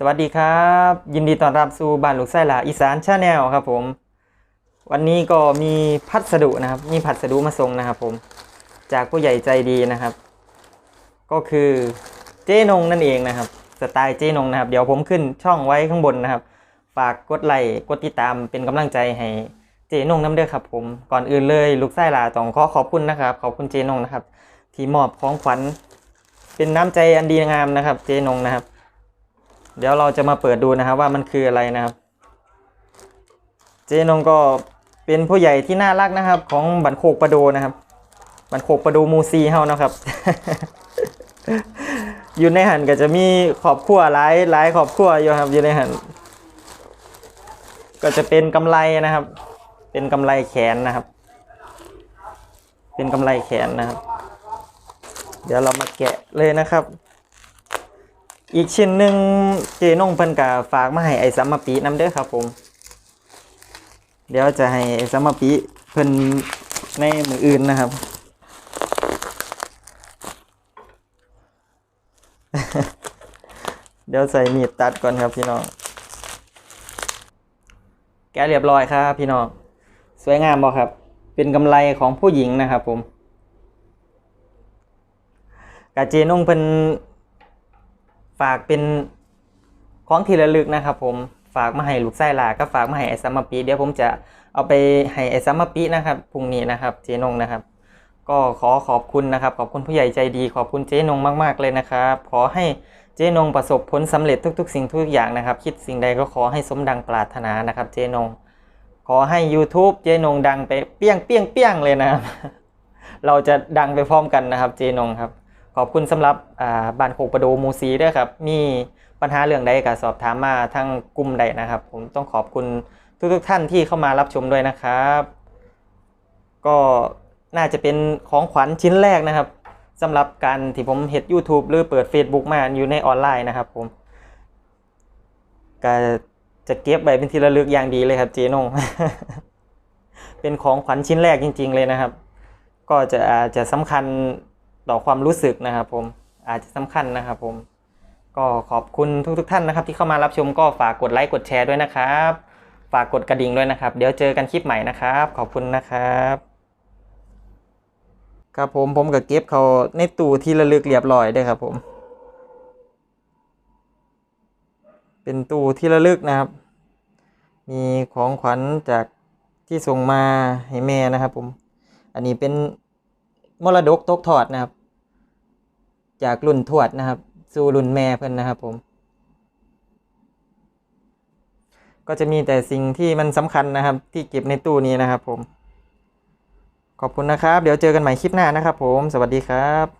สวัสดีครับ ยินดีต้อนรับสู่บ้านลูกไส้หลาอีสานชาแนลครับผม วันนี้ก็มีพัสดุนะครับ มีพัสดุมาส่งนะครับ ผม จากผู้ใหญ่ใจดีนะครับ ก็คือเจ๊นงนั่นเองนะครับ สไตล์เจ๊นงนะครับ เดี๋ยวผมขึ้นช่องไว้ข้างบนนะครับ ฝากกดไลค์กดติดตามเป็นกำลังใจให้เจนงน้ำเด้อครับ ผม ก่อนอื่นเลยลูกไส้หลาต้องขอขอบคุณนะครับ ขอบคุณเจนงนะครับ ที่มอบของขวัญเป็นน้ำใจอันดีงามนะครับ เจนงนะครับ เดี๋ยวเราจะมาเปิดดูนะครับว่ามันคืออะไรนะครับ เจนงก็เป็นผู้ใหญ่ที่น่ารักนะครับ ของบันโคกประโดนะครับ บันโคกประโดหมูซีเฮานะครับ อยู่ในหันก็จะมีขอบครัวหลายหลายขอบครัวอยู่ครับอยู่ในหันก็จะเป็นกำไรนะครับ เป็นกำไรแขนนะครับ เป็นกำไรแขนนะครับ เดี๋ยวเรามาแกะเลยนะครับ อีกชิ้นหนึ่งเจนงเพิ่นกะฝากมาให้ไอ้สัมมาปีน้ำเด้อครับผม เดี๋ยวจะให้ไอ้สัมมาปีเพิ่นในมืออื่นนะครับ เดี๋ยวใส่มีดตัดก่อนครับพี่น้อง แกเรียบร้อยครับพี่น้อง สวยงามบ่ครับ เป็นกำไรของผู้หญิงนะครับผมกาเจนงเป็น ฝากเป็นของที่ระลึกนะครับผมฝากมาให้ลูกไส้หลาก็ฝากมาให้ไอซัมมาปีเดี๋ยวผมจะเอาไปให้ไอซัมมาปีนะครับพรุ่งนี้นะครับเจนงนะครับ ก็ขอขอบคุณนะครับ ขอบคุณผู้ใหญ่ใจดี ขอบคุณเจ๊นงมาก ๆเลยนะครับ ขอให้เจ๊นงประสบผลสำเร็จทุก ๆ สิ่งทุกอย่างนะครับ คิดสิ่งใดก็ขอให้สมดังปรารถนานะครับ เจ๊นง ขอให้ YouTube เจ๊นงดังไปเปี้ยงเปี้ยงเปี้ยงเลยนะครับเราจะดังไปพร้อมกันนะครับ เจ๊นงครับ ขอบคุณสำหรับบ้านโคกประโดมูซีด้วยครับ มีปัญหาเรื่องใดก็สอบถามมาทางกลุ่มใดนะครับ ผมต้องขอบคุณทุกๆท่านที่เข้ามารับชมด้วยนะครับ ก็น่าจะเป็นของขวัญชิ้นแรกนะครับสำหรับการที่ผมเฮ็ด YouTube หรือเปิด Facebook มาอยู่ในออนไลน์นะครับผมก็จะเก็บไว้เป็นที่ระลึกอย่างดีเลยครับเจนงเป็นของขวัญชิ้นแรกจริง ๆ เลยนะครับ ก็จะอาจจะสำคัญ ต่อความรู้สึกนะครับผมอาจจะสำคัญนะครับผม ก็ขอบคุณทุกๆท่านนะครับ ที่เข้ามารับชมก็ฝากกดไลค์กดแชร์ด้วยนะครับ ฝากกดกระดิ่งด้วยนะครับ เดี๋ยวเจอกันคลิปใหม่นะครับ ขอบคุณนะครับครับผมผมก็เก็บเขาในตู้ที่ระลึกเรียบร้อยด้วยครับผม เป็นตู้ที่ระลึกนะครับ มีของขวัญจากที่ส่งมาให้แม่นะครับผม อันนี้เป็นมรดกตกทอดนะครับ จากรุ่นทวดนะครับสู่รุ่นแม่เพื่อนนะครับ ผม ก็จะมีแต่สิ่งที่มันสำคัญนะครับ ที่เก็บในตู้นี้นะครับ ผม ขอบคุณนะครับ เดี๋ยวเจอกันใหม่คลิปหน้านะครับ ผม สวัสดีครับ